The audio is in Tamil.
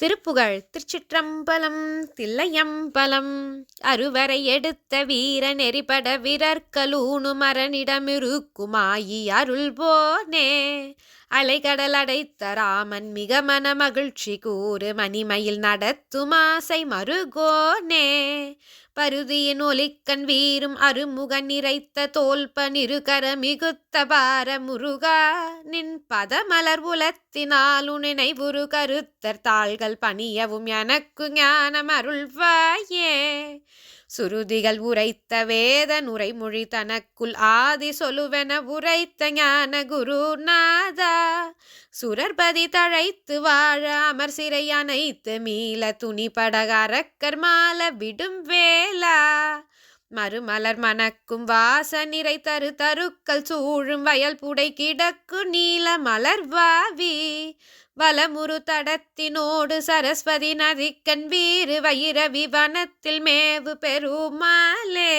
திருப்புகழ் திருச்சிற்றம்பலம் தில்லையம்பலம். அறுவரை எடுத்த வீர நெறிபட விரற்கலூனு மரணிடமிருக்குமாயி அருள் போனே அலைகடல் அடைத்த ராமன் மிக மன மகிழ்ச்சி கூறு மணிமயில் நடத்துமாசை மருகோனே பருதியின் ஒலிக்கண் வீரும் அருமுக நிறைத்த தோல்ப நிருகர மிகுத்த பார முருகா. நின் பதமலர் உலத்தினாலு நினைவுரு கருத்தர் தாள்கள் பணியவும் எனக்கு ஞானம் அருள்வாயே. சுருதிகள் உரைத்த வேத நுரைமொழி தனக்குள் ஆதி சொலுவென உரைத்த ஞான குருநாதா சுரர்பதி தழைத்து வாழ அமர் சிறையனைத்து மீள துணி படகாரக்கர் மால விடும் வேலா மறுமலர் மணக்கும் வாச நிறை தரு தருக்கள் சூழும் வயல் புடை கிடக்கு நீல மலர் வாவி. வலமுரு தடத்தினோடு சரஸ்வதி நதிக்கண் வீறு வைரவி வனத்தில் மேவு பெருமாளே.